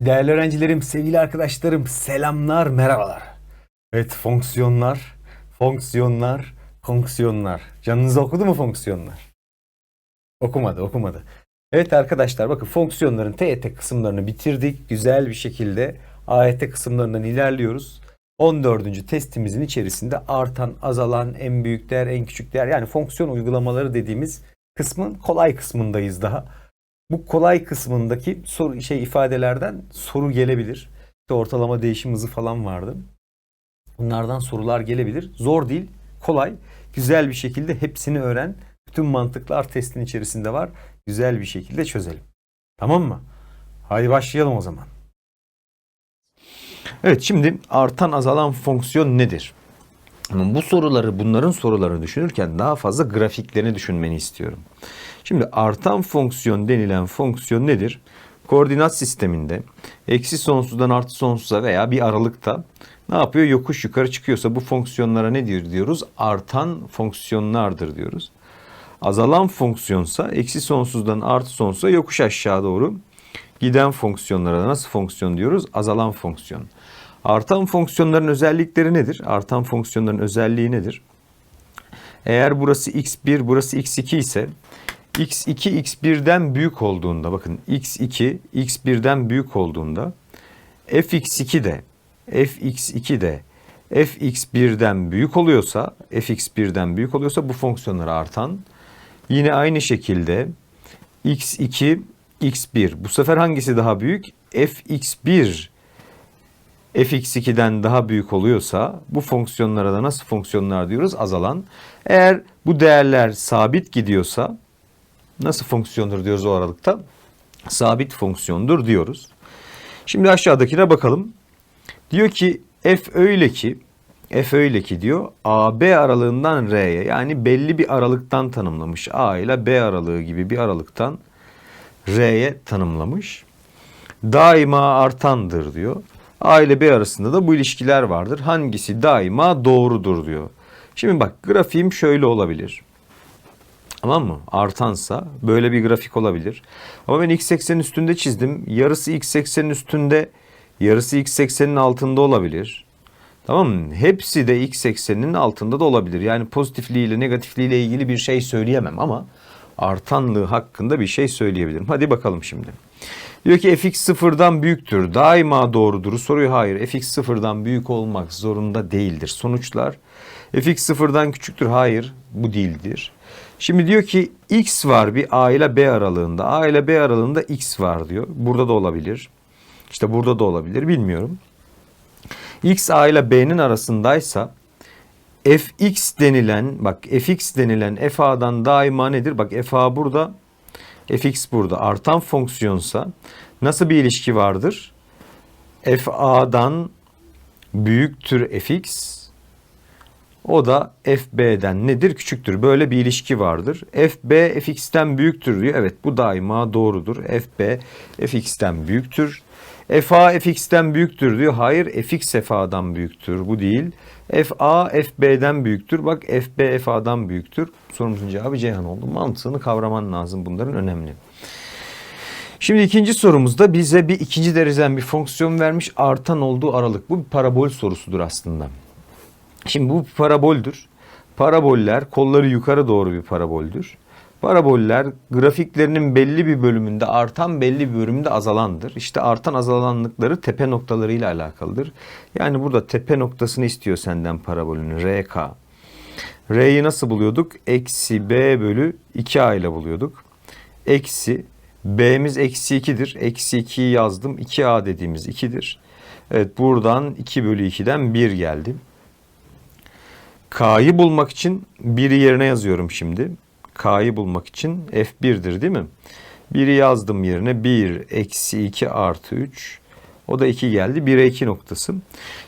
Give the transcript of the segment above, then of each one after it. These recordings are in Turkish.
Değerli öğrencilerim, sevgili arkadaşlarım, selamlar, merhabalar. Evet, fonksiyonlar, fonksiyonlar, fonksiyonlar. Canınıza okudu mu fonksiyonlar? Okumadı, okumadı. Evet arkadaşlar bakın fonksiyonların TYT kısımlarını bitirdik. Güzel bir şekilde AYT kısımlarından ilerliyoruz. 14. testimizin içerisinde artan, azalan, en büyük değer, en küçük değer yani fonksiyon uygulamaları dediğimiz kısmın kolay kısmındayız daha. Bu kolay kısmındaki soru şey ifadelerden soru gelebilir. İşte ortalama değişim hızı falan vardı. Bunlardan sorular gelebilir. Zor değil, kolay. Güzel bir şekilde hepsini öğren. Bütün mantıklar testin içerisinde var. Güzel bir şekilde çözelim. Tamam mı? Hadi başlayalım o zaman. Evet şimdi artan azalan fonksiyon nedir? Bu soruları bunların sorularını düşünürken daha fazla grafiklerini düşünmeni istiyorum. Şimdi artan fonksiyon denilen fonksiyon nedir? Koordinat sisteminde eksi sonsuzdan artı sonsuza veya bir aralıkta ne yapıyor? Yokuş yukarı çıkıyorsa bu fonksiyonlara ne diyor diyoruz? Artan fonksiyonlardır diyoruz. Azalan fonksiyonsa eksi sonsuzdan artı sonsuza yokuş aşağı doğru giden fonksiyonlara nasıl fonksiyon diyoruz? Azalan fonksiyon. Artan fonksiyonların özellikleri nedir? Artan fonksiyonların özelliği nedir? Eğer burası x1, burası x2 ise x2 x1'den büyük olduğunda bakın x2 x1'den büyük olduğunda fx2 de fx2 de fx1'den büyük oluyorsa fx1'den büyük oluyorsa bu fonksiyonlar artan. Yine aynı şekilde x2 x1 bu sefer hangisi daha büyük? fx1 fx2'den daha büyük oluyorsa bu fonksiyonlara da nasıl fonksiyonlar diyoruz? Azalan. Eğer bu değerler sabit gidiyorsa nasıl fonksiyondur diyoruz o aralıkta? Sabit fonksiyondur diyoruz. Şimdi aşağıdakine bakalım. Diyor ki f öyle ki f öyle ki diyor AB aralığından R'ye yani belli bir aralıktan tanımlamış. A ile B aralığı gibi bir aralıktan R'ye tanımlamış. Daima artandır diyor. A ile arasında da bu ilişkiler vardır. Hangisi daima doğrudur diyor. Şimdi bak grafiğim şöyle olabilir. Tamam mı? Artansa böyle bir grafik olabilir. Ama ben x eksenin üstünde çizdim. Yarısı x eksenin üstünde, yarısı x eksenin altında olabilir. Tamam mı? Hepsi de x ekseninin altında da olabilir. Yani pozitifliği ile negatifliği ile ilgili bir şey söyleyemem ama artanlığı hakkında bir şey söyleyebilirim. Hadi bakalım şimdi. Diyor ki fx sıfırdan büyüktür. Daima doğrudur. Soruyor hayır. fx sıfırdan büyük olmak zorunda değildir. Sonuçlar fx sıfırdan küçüktür. Hayır bu değildir. Şimdi diyor ki x var bir a ile b aralığında. a ile b aralığında x var diyor. Burada da olabilir. İşte burada da olabilir bilmiyorum. x a ile b'nin arasındaysa fx denilen bak fx denilen fa'dan daima nedir? Bak fa burada fx burada artan fonksiyonsa nasıl bir ilişki vardır? fa'dan büyüktür fx o da fb'den nedir? Küçüktür. Böyle bir ilişki vardır. fb fx'ten büyüktür diyor. Evet bu daima doğrudur. fb fx'ten büyüktür. fa fx'ten büyüktür diyor. Hayır fx fa'dan büyüktür. Bu değil. Fa fb'den büyüktür. Bak fb fa'dan büyüktür. Sorumuzun cevabı Ceyhan oldu. Mantığını kavraman lazım. Bunların önemli. Şimdi ikinci sorumuzda bize bir ikinci dereceden bir fonksiyon vermiş. Artan olduğu aralık. Bu bir parabol sorusudur aslında. Şimdi bu paraboldür. Paraboller kolları yukarı doğru bir paraboldür. Paraboller grafiklerinin belli bir bölümünde artan belli bir bölümünde azalandır. İşte artan azalanlıkları tepe noktalarıyla alakalıdır. Yani burada tepe noktasını istiyor senden parabolün RK. R'yi nasıl buluyorduk? Eksi B bölü 2A ile buluyorduk. Eksi B'miz eksi 2'dir. Eksi 2'yi yazdım. 2A dediğimiz 2'dir. Evet buradan 2 bölü 2'den 1 geldi. K'yı bulmak için 1'i yerine yazıyorum şimdi. K'yı bulmak için F1'dir değil mi? 1'i yazdım yerine 1 eksi 2 artı 3. O da 2 geldi. 1'e 2 noktası.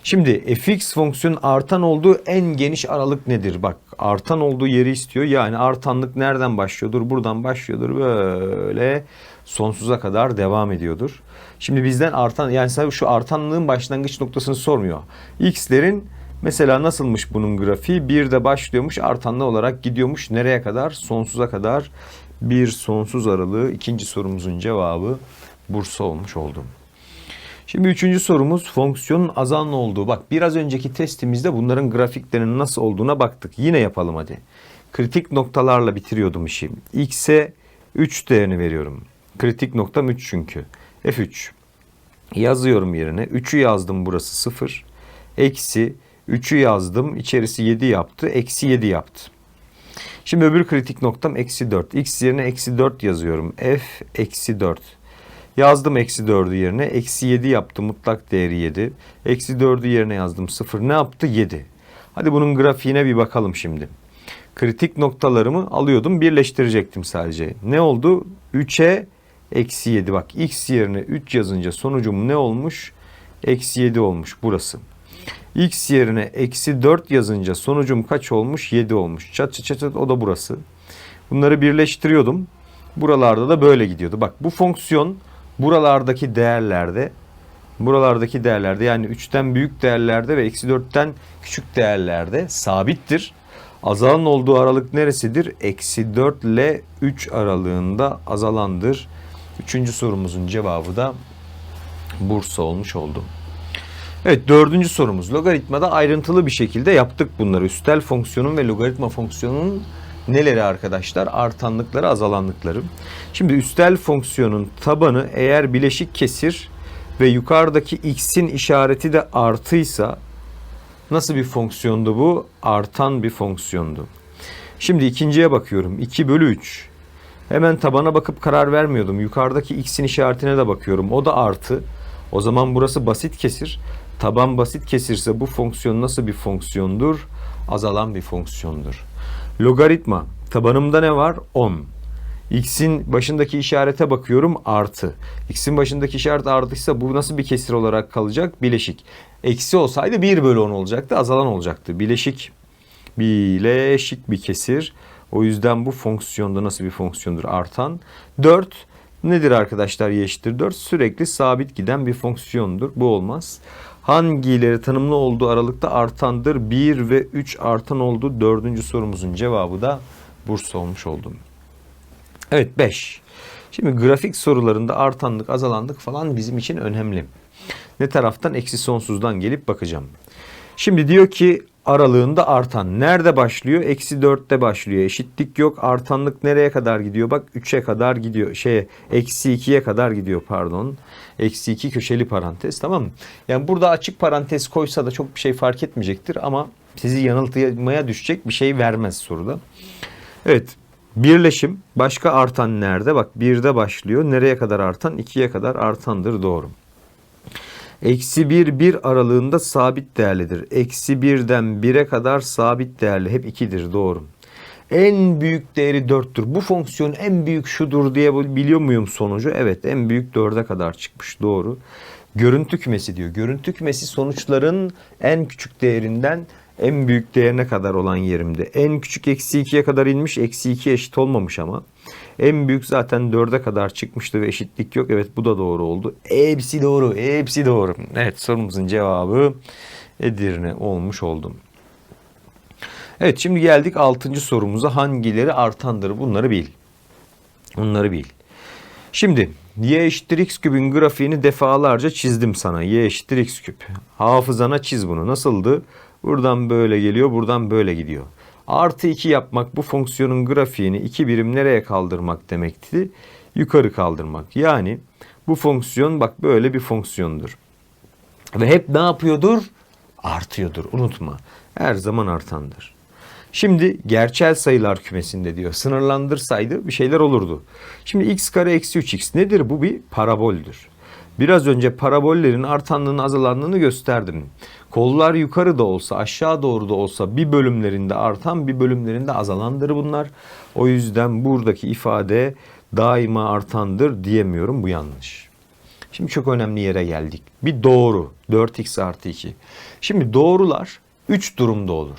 Şimdi fx fonksiyonun artan olduğu en geniş aralık nedir? Bak artan olduğu yeri istiyor. Yani artanlık nereden başlıyordur? Buradan başlıyordur. Böyle sonsuza kadar devam ediyordur. Şimdi bizden artan yani şu artanlığın başlangıç noktasını sormuyor. X'lerin Mesela nasılmış bunun grafiği? Bir de başlıyormuş artanlı olarak gidiyormuş. Nereye kadar? Sonsuza kadar bir sonsuz aralığı. İkinci sorumuzun cevabı Bursa olmuş oldu. Şimdi üçüncü sorumuz fonksiyonun azanlı olduğu. Bak biraz önceki testimizde bunların grafiklerinin nasıl olduğuna baktık. Yine yapalım hadi. Kritik noktalarla bitiriyordum işi. X'e 3 değerini veriyorum. Kritik noktam 3 çünkü. F3. Yazıyorum yerine. 3'ü yazdım burası 0. Eksi 3'ü yazdım. içerisi 7 yaptı. Eksi 7 yaptı. Şimdi öbür kritik noktam eksi 4. X yerine eksi 4 yazıyorum. F eksi 4. Yazdım eksi 4'ü yerine. Eksi 7 yaptı. Mutlak değeri 7. Eksi 4'ü yerine yazdım 0. Ne yaptı? 7. Hadi bunun grafiğine bir bakalım şimdi. Kritik noktalarımı alıyordum. Birleştirecektim sadece. Ne oldu? 3'e eksi 7. Bak x yerine 3 yazınca sonucum ne olmuş? Eksi 7 olmuş burası. X yerine eksi 4 yazınca sonucum kaç olmuş? 7 olmuş. Çat çat çat o da burası. Bunları birleştiriyordum. Buralarda da böyle gidiyordu. Bak bu fonksiyon buralardaki değerlerde buralardaki değerlerde yani 3'ten büyük değerlerde ve eksi 4'ten küçük değerlerde sabittir. Azalan olduğu aralık neresidir? Eksi 4 ile 3 aralığında azalandır. Üçüncü sorumuzun cevabı da Bursa olmuş oldu. Evet dördüncü sorumuz. Logaritmada ayrıntılı bir şekilde yaptık bunları. Üstel fonksiyonun ve logaritma fonksiyonunun neleri arkadaşlar? Artanlıkları, azalanlıkları. Şimdi üstel fonksiyonun tabanı eğer bileşik kesir ve yukarıdaki x'in işareti de artıysa nasıl bir fonksiyondu bu? Artan bir fonksiyondu. Şimdi ikinciye bakıyorum. 2 bölü 3. Hemen tabana bakıp karar vermiyordum. Yukarıdaki x'in işaretine de bakıyorum. O da artı. O zaman burası basit kesir. Taban basit kesirse bu fonksiyon nasıl bir fonksiyondur? Azalan bir fonksiyondur. Logaritma. Tabanımda ne var? 10. X'in başındaki işarete bakıyorum artı. X'in başındaki işaret artıysa bu nasıl bir kesir olarak kalacak? Bileşik. Eksi olsaydı 1 bölü 10 olacaktı. Azalan olacaktı. Bileşik. Bileşik bir kesir. O yüzden bu fonksiyonda nasıl bir fonksiyondur? Artan. 4 nedir arkadaşlar y eşittir 4? Sürekli sabit giden bir fonksiyondur. Bu olmaz. Hangileri tanımlı olduğu aralıkta artandır? 1 ve 3 artan oldu. Dördüncü sorumuzun cevabı da Bursa olmuş oldu. Evet 5. Şimdi grafik sorularında artanlık, azalanlık falan bizim için önemli. Ne taraftan? Eksi sonsuzdan gelip bakacağım. Şimdi diyor ki aralığında artan. Nerede başlıyor? Eksi 4'te başlıyor. Eşitlik yok. Artanlık nereye kadar gidiyor? Bak 3'e kadar gidiyor. Şey eksi 2'ye kadar gidiyor pardon. Eksi 2 köşeli parantez tamam mı? Yani burada açık parantez koysa da çok bir şey fark etmeyecektir ama sizi yanıltmaya düşecek bir şey vermez soruda. Evet birleşim başka artan nerede? Bak 1'de başlıyor. Nereye kadar artan? 2'ye kadar artandır doğru. Eksi 1, 1 aralığında sabit değerlidir. Eksi 1'den 1'e kadar sabit değerli. Hep 2'dir doğru. En büyük değeri 4'tür. Bu fonksiyon en büyük şudur diye biliyor muyum sonucu? Evet en büyük 4'e kadar çıkmış doğru. Görüntü kümesi diyor. Görüntü kümesi sonuçların en küçük değerinden en büyük değerine kadar olan yerimde. En küçük eksi 2'ye kadar inmiş. Eksi 2 eşit olmamış ama. En büyük zaten 4'e kadar çıkmıştı ve eşitlik yok. Evet bu da doğru oldu. Hepsi doğru. Hepsi doğru. Evet sorumuzun cevabı Edirne olmuş oldum. Evet şimdi geldik 6. sorumuza. Hangileri artandır? Bunları bil. Bunları bil. Şimdi y eşittir x küpün grafiğini defalarca çizdim sana. y eşittir x küp. Hafızana çiz bunu. Nasıldı? Buradan böyle geliyor, buradan böyle gidiyor. Artı 2 yapmak bu fonksiyonun grafiğini 2 birim nereye kaldırmak demekti? Yukarı kaldırmak. Yani bu fonksiyon bak böyle bir fonksiyondur. Ve hep ne yapıyordur? Artıyordur. Unutma. Her zaman artandır. Şimdi gerçel sayılar kümesinde diyor. Sınırlandırsaydı bir şeyler olurdu. Şimdi x kare eksi 3x nedir? Bu bir paraboldür. Biraz önce parabollerin artanlığını azalanlığını gösterdim. Kollar yukarı da olsa aşağı doğru da olsa bir bölümlerinde artan bir bölümlerinde azalandır bunlar. O yüzden buradaki ifade daima artandır diyemiyorum bu yanlış. Şimdi çok önemli yere geldik. Bir doğru 4x artı 2. Şimdi doğrular 3 durumda olur.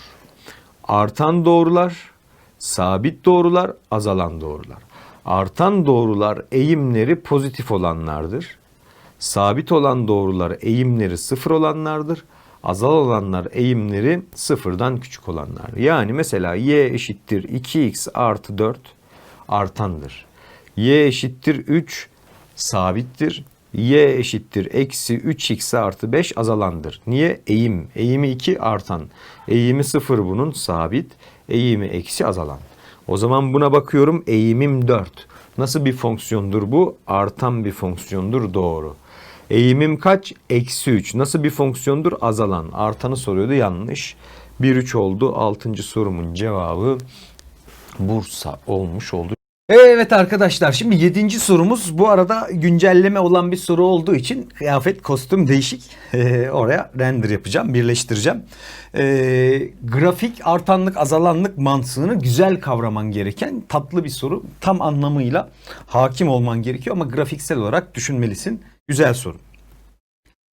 Artan doğrular, sabit doğrular, azalan doğrular. Artan doğrular eğimleri pozitif olanlardır. Sabit olan doğrular eğimleri sıfır olanlardır. Azal olanlar eğimleri sıfırdan küçük olanlar. Yani mesela y eşittir 2x artı 4 artandır. y eşittir 3 sabittir. y eşittir eksi 3x artı 5 azalandır. Niye? Eğim. Eğimi 2 artan. Eğimi 0 bunun sabit. Eğimi eksi azalan. O zaman buna bakıyorum eğimim 4. Nasıl bir fonksiyondur bu? Artan bir fonksiyondur doğru. Eğimim kaç? Eksi 3. Nasıl bir fonksiyondur? Azalan. Artanı soruyordu yanlış. 1 3 oldu. 6. sorumun cevabı Bursa olmuş oldu. Evet arkadaşlar şimdi 7. sorumuz bu arada güncelleme olan bir soru olduğu için kıyafet kostüm değişik. Oraya render yapacağım birleştireceğim. Ee, grafik artanlık azalanlık mantığını güzel kavraman gereken tatlı bir soru. Tam anlamıyla hakim olman gerekiyor ama grafiksel olarak düşünmelisin. Güzel soru.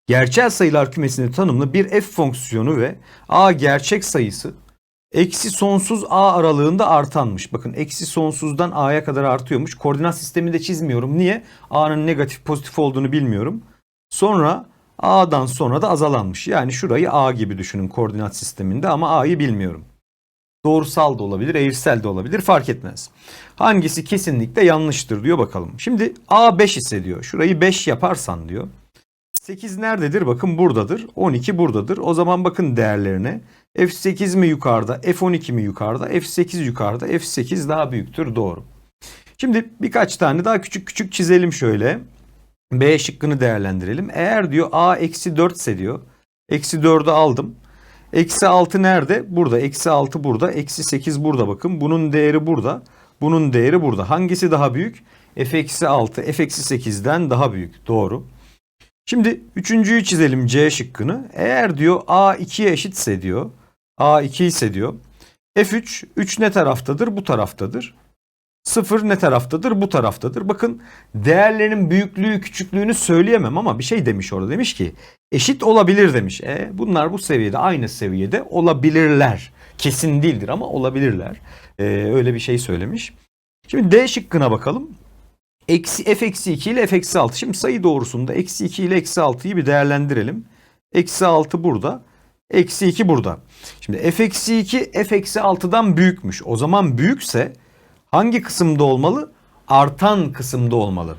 Gerçel sayılar kümesini tanımlı bir f fonksiyonu ve a gerçek sayısı Eksi sonsuz a aralığında artanmış. Bakın eksi sonsuzdan a'ya kadar artıyormuş. Koordinat sistemini de çizmiyorum. Niye? a'nın negatif pozitif olduğunu bilmiyorum. Sonra a'dan sonra da azalanmış. Yani şurayı a gibi düşünün koordinat sisteminde ama a'yı bilmiyorum. Doğrusal da olabilir, eğrisel de olabilir fark etmez. Hangisi kesinlikle yanlıştır diyor bakalım. Şimdi a 5 ise diyor. Şurayı 5 yaparsan diyor. 8 nerededir? Bakın buradadır. 12 buradadır. O zaman bakın değerlerine. F8 mi yukarıda? F12 mi yukarıda? F8 yukarıda. F8 daha büyüktür. Doğru. Şimdi birkaç tane daha küçük küçük çizelim şöyle. B şıkkını değerlendirelim. Eğer diyor A eksi 4 ise diyor. Eksi 4'ü aldım. Eksi 6 nerede? Burada. Eksi 6 burada. Eksi 8 burada bakın. Bunun değeri burada. Bunun değeri burada. Hangisi daha büyük? F eksi 6 F eksi 8'den daha büyük. Doğru. Şimdi üçüncüyü çizelim C şıkkını. Eğer diyor A 2'ye eşitse diyor. A 2 ise diyor. F3 3 ne taraftadır? Bu taraftadır. 0 ne taraftadır? Bu taraftadır. Bakın değerlerin büyüklüğü küçüklüğünü söyleyemem ama bir şey demiş orada. Demiş ki eşit olabilir demiş. E, bunlar bu seviyede aynı seviyede olabilirler. Kesin değildir ama olabilirler. E, öyle bir şey söylemiş. Şimdi D şıkkına bakalım. Eksi f eksi 2 ile f eksi 6. Şimdi sayı doğrusunda eksi 2 ile eksi 6'yı bir değerlendirelim. Eksi 6 burada. Eksi 2 burada. Şimdi f eksi 2 f eksi 6'dan büyükmüş. O zaman büyükse hangi kısımda olmalı? Artan kısımda olmalı.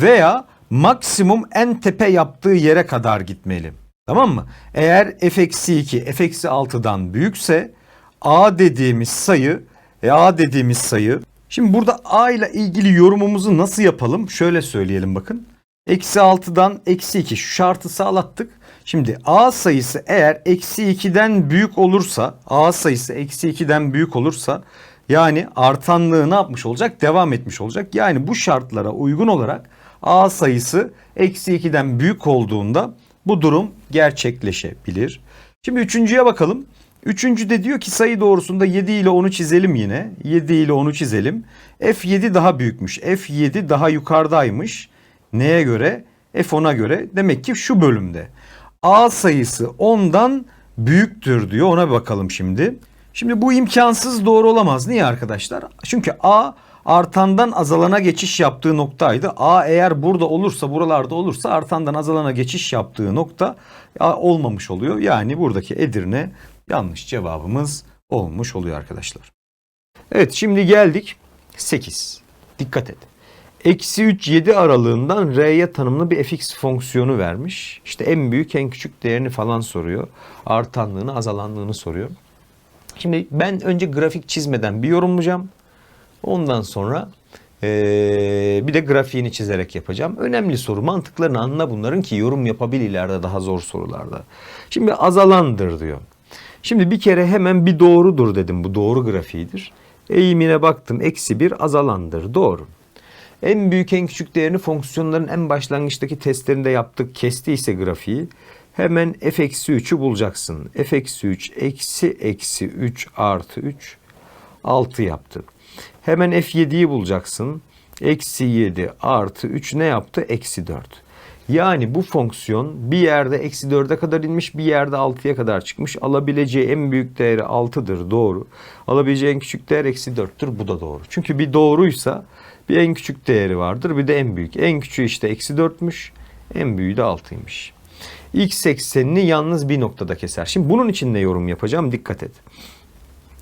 Veya maksimum en tepe yaptığı yere kadar gitmeli. Tamam mı? Eğer f eksi 2 f eksi 6'dan büyükse a dediğimiz sayı e, a dediğimiz sayı Şimdi burada a ile ilgili yorumumuzu nasıl yapalım? Şöyle söyleyelim bakın. Eksi 6'dan eksi 2 şu şartı sağlattık. Şimdi a sayısı eğer eksi 2'den büyük olursa a sayısı eksi 2'den büyük olursa yani artanlığı ne yapmış olacak? Devam etmiş olacak. Yani bu şartlara uygun olarak a sayısı eksi 2'den büyük olduğunda bu durum gerçekleşebilir. Şimdi üçüncüye bakalım. Üçüncü de diyor ki sayı doğrusunda 7 ile 10'u çizelim yine. 7 ile 10'u çizelim. F7 daha büyükmüş. F7 daha yukarıdaymış. Neye göre? F10'a göre. Demek ki şu bölümde. A sayısı 10'dan büyüktür diyor. Ona bakalım şimdi. Şimdi bu imkansız doğru olamaz. Niye arkadaşlar? Çünkü A artandan azalana geçiş yaptığı noktaydı. A eğer burada olursa, buralarda olursa artandan azalana geçiş yaptığı nokta olmamış oluyor. Yani buradaki Edirne yanlış cevabımız olmuş oluyor arkadaşlar. Evet şimdi geldik 8. Dikkat et. Eksi 3 7 aralığından R'ye tanımlı bir fx fonksiyonu vermiş. İşte en büyük en küçük değerini falan soruyor. Artanlığını azalanlığını soruyor. Şimdi ben önce grafik çizmeden bir yorumlayacağım. Ondan sonra ee, bir de grafiğini çizerek yapacağım. Önemli soru. Mantıklarını anla bunların ki yorum yapabil ileride daha zor sorularda. Şimdi azalandır diyor. Şimdi bir kere hemen bir doğrudur dedim. Bu doğru grafiğidir. Eğimine baktım. Eksi bir azalandır. Doğru. En büyük en küçük değerini fonksiyonların en başlangıçtaki testlerinde yaptık. Kestiyse grafiği. Hemen f eksi 3'ü bulacaksın. f eksi 3 eksi eksi 3 artı 3 6 yaptı. Hemen f7'yi bulacaksın. Eksi 7 artı 3 ne yaptı? Eksi 4. Yani bu fonksiyon bir yerde eksi 4'e kadar inmiş bir yerde 6'ya kadar çıkmış. Alabileceği en büyük değeri 6'dır doğru. Alabileceği en küçük değer eksi 4'tür bu da doğru. Çünkü bir doğruysa bir en küçük değeri vardır bir de en büyük. En küçüğü işte eksi 4'müş en büyüğü de 6'ymış. X eksenini yalnız bir noktada keser. Şimdi bunun için ne yorum yapacağım? Dikkat et.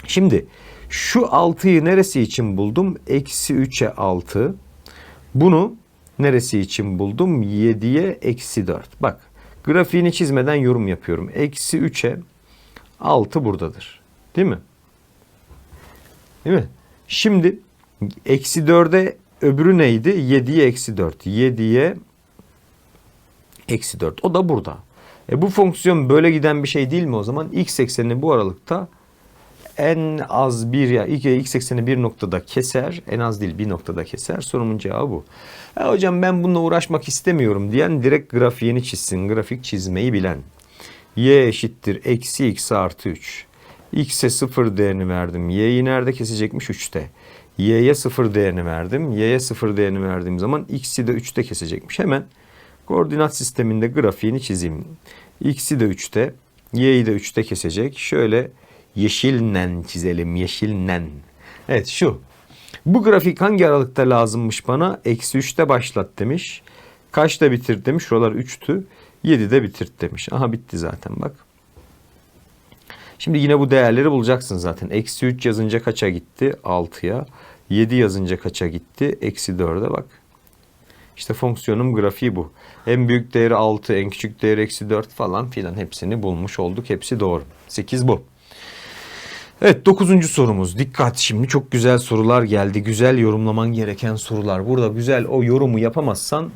Şimdi şu 6'yı neresi için buldum? Eksi 3'e 6. Bunu neresi için buldum? 7'ye eksi 4. Bak grafiğini çizmeden yorum yapıyorum. Eksi 3'e 6 buradadır. Değil mi? Değil mi? Şimdi eksi 4'e öbürü neydi? 7'ye eksi 4. 7'ye eksi 4. O da burada. E bu fonksiyon böyle giden bir şey değil mi o zaman? X eksenini bu aralıkta en az bir ya x ekseni bir noktada keser. En az değil bir noktada keser. Sorumun cevabı bu. E hocam ben bununla uğraşmak istemiyorum diyen direkt grafiğini çizsin. Grafik çizmeyi bilen. Y eşittir eksi x artı 3. X'e 0 değerini verdim. Y'yi nerede kesecekmiş? 3'te. Y'ye 0 değerini verdim. Y'ye 0 değerini verdiğim zaman X'i de 3'te kesecekmiş. Hemen koordinat sisteminde grafiğini çizeyim. X'i de 3'te. Y'yi de 3'te kesecek. Şöyle yeşilnen çizelim. Yeşilnen. Evet şu. Bu grafik hangi aralıkta lazımmış bana? Eksi 3'te başlat demiş. Kaçta bitir demiş. Şuralar 3'tü. 7'de bitirt demiş. Aha bitti zaten bak. Şimdi yine bu değerleri bulacaksın zaten. Eksi 3 yazınca kaça gitti? 6'ya. 7 yazınca kaça gitti? Eksi 4'e bak. İşte fonksiyonun grafiği bu. En büyük değeri 6, en küçük değeri eksi 4 falan filan hepsini bulmuş olduk. Hepsi doğru. 8 bu. Evet 9. sorumuz. Dikkat şimdi çok güzel sorular geldi. Güzel yorumlaman gereken sorular. Burada güzel o yorumu yapamazsan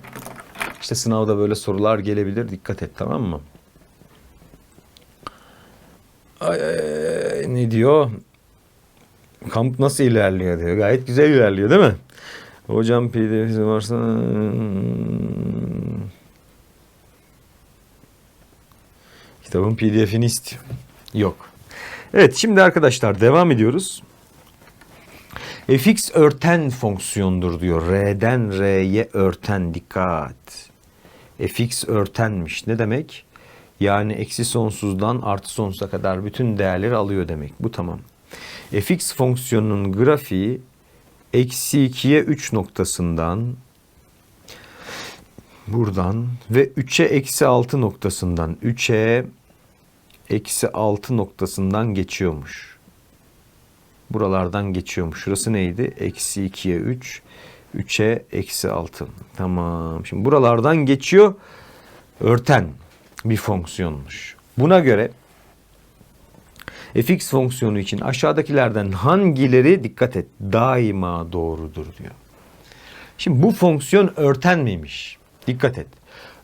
işte sınavda böyle sorular gelebilir. Dikkat et tamam mı? Ay, ne diyor? Kamp nasıl ilerliyor diyor. Gayet güzel ilerliyor değil mi? Hocam pdf'si varsa kitabın pdf'ini istiyor. Yok. Evet şimdi arkadaşlar devam ediyoruz. fx örten fonksiyondur diyor. R'den R'ye örten dikkat. fx örtenmiş. Ne demek? Yani eksi sonsuzdan artı sonsuza kadar bütün değerleri alıyor demek. Bu tamam. fx fonksiyonunun grafiği eksi 2'ye 3 noktasından buradan ve 3'e eksi 6 noktasından 3'e eksi 6 noktasından geçiyormuş. Buralardan geçiyormuş. Şurası neydi? Eksi 2'ye 3. 3'e eksi 6. Tamam. Şimdi buralardan geçiyor. Örten bir fonksiyonmuş. Buna göre fx fonksiyonu için aşağıdakilerden hangileri dikkat et daima doğrudur diyor. Şimdi bu fonksiyon örten miymiş? Dikkat et.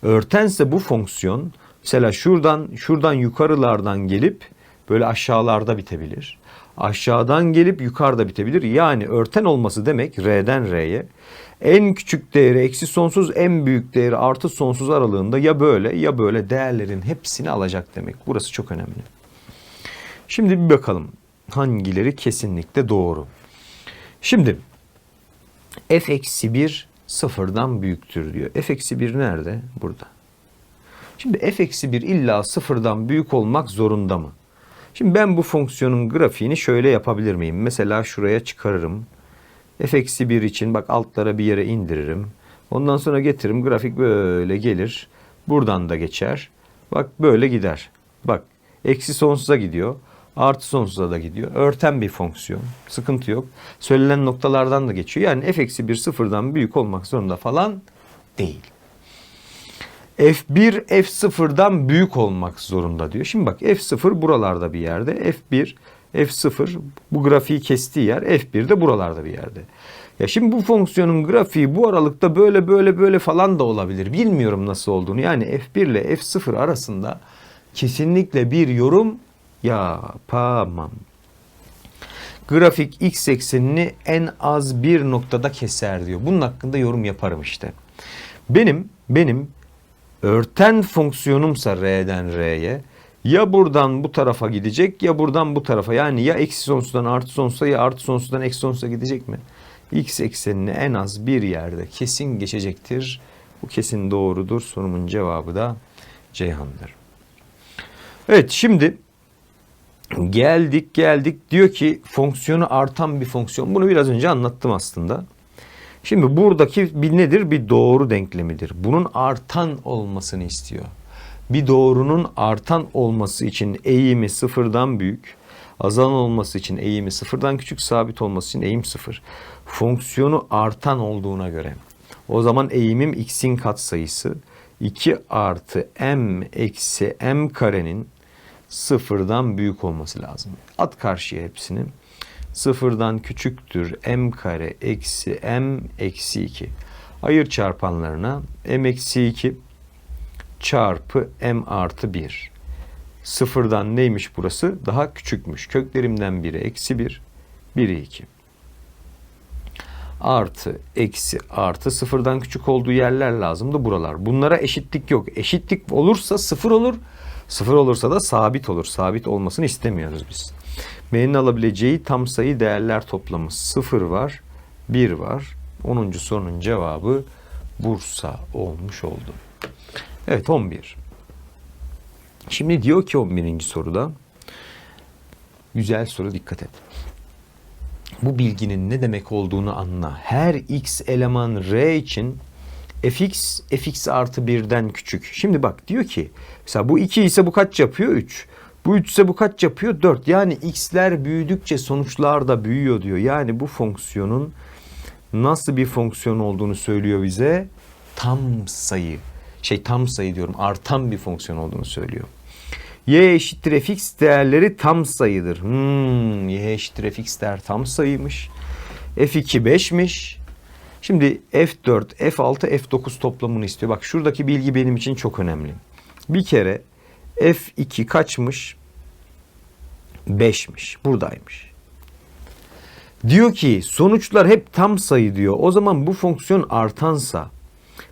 Örtense bu fonksiyon mesela şuradan şuradan yukarılardan gelip böyle aşağılarda bitebilir. Aşağıdan gelip yukarıda bitebilir. Yani örten olması demek R'den R'ye en küçük değeri eksi sonsuz en büyük değeri artı sonsuz aralığında ya böyle ya böyle değerlerin hepsini alacak demek. Burası çok önemli. Şimdi bir bakalım hangileri kesinlikle doğru. Şimdi f eksi 1 sıfırdan büyüktür diyor. f eksi 1 nerede? Burada. Şimdi f eksi 1 illa sıfırdan büyük olmak zorunda mı? Şimdi ben bu fonksiyonun grafiğini şöyle yapabilir miyim? Mesela şuraya çıkarırım. f eksi 1 için bak altlara bir yere indiririm. Ondan sonra getiririm grafik böyle gelir. Buradan da geçer. Bak böyle gider. Bak eksi sonsuza gidiyor. Artı sonsuza da gidiyor. Örten bir fonksiyon. Sıkıntı yok. Söylenen noktalardan da geçiyor. Yani f eksi 1 sıfırdan büyük olmak zorunda falan değil. F1 F0'dan büyük olmak zorunda diyor. Şimdi bak F0 buralarda bir yerde. F1 F0 bu grafiği kestiği yer. F1 de buralarda bir yerde. Ya şimdi bu fonksiyonun grafiği bu aralıkta böyle böyle böyle falan da olabilir. Bilmiyorum nasıl olduğunu. Yani F1 ile F0 arasında kesinlikle bir yorum yapamam. Grafik x eksenini en az bir noktada keser diyor. Bunun hakkında yorum yaparım işte. Benim benim örten fonksiyonumsa R'den R'ye ya buradan bu tarafa gidecek ya buradan bu tarafa. Yani ya eksi sonsuzdan artı sonsuza ya artı sonsuzdan eksi sonsuza gidecek mi? X eksenini en az bir yerde kesin geçecektir. Bu kesin doğrudur. Sorumun cevabı da Ceyhan'dır. Evet şimdi geldik geldik diyor ki fonksiyonu artan bir fonksiyon. Bunu biraz önce anlattım aslında. Şimdi buradaki bir nedir? Bir doğru denklemidir. Bunun artan olmasını istiyor. bir doğrunun artan olması için eğimi sıfırdan büyük, azalan olması için eğimi sıfırdan küçük, sabit olması için eğim sıfır. Fonksiyonu artan olduğuna göre o zaman eğimim x'in katsayısı 2 artı m eksi m karenin sıfırdan büyük olması lazım. At karşıya hepsini. Sıfırdan küçüktür m kare eksi m eksi 2. Ayır çarpanlarına m eksi 2 çarpı m artı 1. Sıfırdan neymiş burası? Daha küçükmüş. Köklerimden biri eksi 1, biri 2. Artı, eksi, artı sıfırdan küçük olduğu yerler lazımdı buralar. Bunlara eşitlik yok. Eşitlik olursa sıfır olur. Sıfır olursa da sabit olur. Sabit olmasını istemiyoruz biz. M'nin alabileceği tam sayı değerler toplamı sıfır var, bir var. 10. sorunun cevabı Bursa olmuş oldu. Evet 11. Şimdi diyor ki 11. soruda güzel soru dikkat et. Bu bilginin ne demek olduğunu anla. Her x eleman r için fx fx artı 1'den küçük. Şimdi bak diyor ki mesela bu 2 ise bu kaç yapıyor? 3. Bu 3 ise bu kaç yapıyor? 4. Yani x'ler büyüdükçe sonuçlar da büyüyor diyor. Yani bu fonksiyonun nasıl bir fonksiyon olduğunu söylüyor bize. Tam sayı. Şey tam sayı diyorum. Artan bir fonksiyon olduğunu söylüyor. y eşittir fx değerleri tam sayıdır. Hmm, y eşittir fx değer tam sayıymış. f2 5'miş. Şimdi f4, f6, f9 toplamını istiyor. Bak şuradaki bilgi benim için çok önemli. Bir kere f2 kaçmış? 5'miş. Buradaymış. Diyor ki sonuçlar hep tam sayı diyor. O zaman bu fonksiyon artansa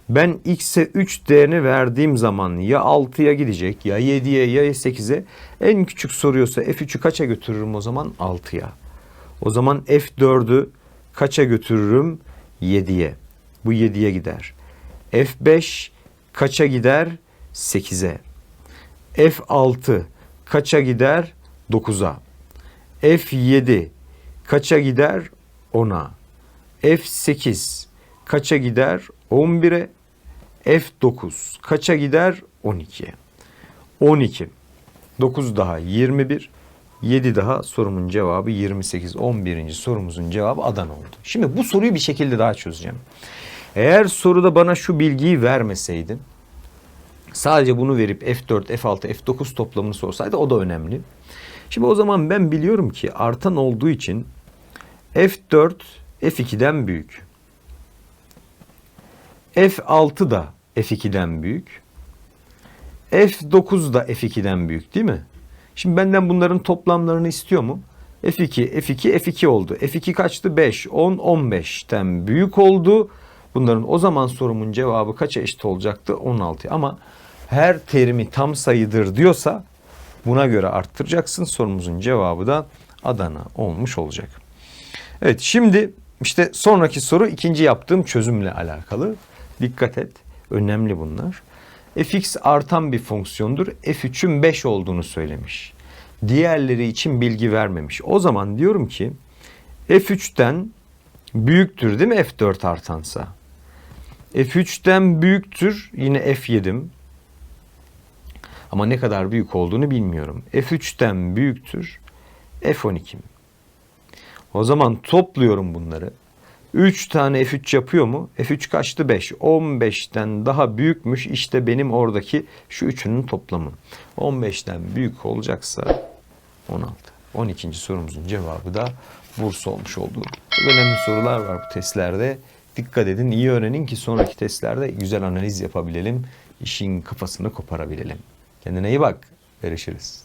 ben x'e 3 değerini verdiğim zaman ya 6'ya gidecek ya 7'ye ya 8'e en küçük soruyorsa f3'ü kaça götürürüm o zaman 6'ya. O zaman f4'ü kaça götürürüm 7'ye. Bu 7'ye gider. f5 kaça gider 8'e. f6 kaça gider 9'a. f7 kaça gider 10'a. f8 kaça gider 11'e. F9 kaça gider? 12'ye. 12. 9 daha 21. 7 daha sorumun cevabı 28. 11. sorumuzun cevabı Adana oldu. Şimdi bu soruyu bir şekilde daha çözeceğim. Eğer soruda bana şu bilgiyi vermeseydin sadece bunu verip F4, F6, F9 toplamını sorsaydı o da önemli. Şimdi o zaman ben biliyorum ki artan olduğu için F4 F2'den büyük. F6 da F2'den büyük. F9 da F2'den büyük değil mi? Şimdi benden bunların toplamlarını istiyor mu? F2, F2, F2 oldu. F2 kaçtı? 5, 10, 15'ten büyük oldu. Bunların o zaman sorumun cevabı kaça eşit olacaktı? 16. Ama her terimi tam sayıdır diyorsa buna göre arttıracaksın. Sorumuzun cevabı da Adana olmuş olacak. Evet şimdi işte sonraki soru ikinci yaptığım çözümle alakalı. Dikkat et. Önemli bunlar. fx artan bir fonksiyondur. f3'ün 5 olduğunu söylemiş. Diğerleri için bilgi vermemiş. O zaman diyorum ki f3'ten büyüktür değil mi f4 artansa? f3'ten büyüktür yine f7'im. Ama ne kadar büyük olduğunu bilmiyorum. f3'ten büyüktür f12'im. O zaman topluyorum bunları. 3 tane F3 yapıyor mu? F3 kaçtı? 5. 15'ten daha büyükmüş. İşte benim oradaki şu üçünün toplamı. 15'ten büyük olacaksa 16. 12. sorumuzun cevabı da Bursa olmuş oldu. Önemli sorular var bu testlerde. Dikkat edin, iyi öğrenin ki sonraki testlerde güzel analiz yapabilelim. işin kafasını koparabilelim. Kendine iyi bak. Görüşürüz.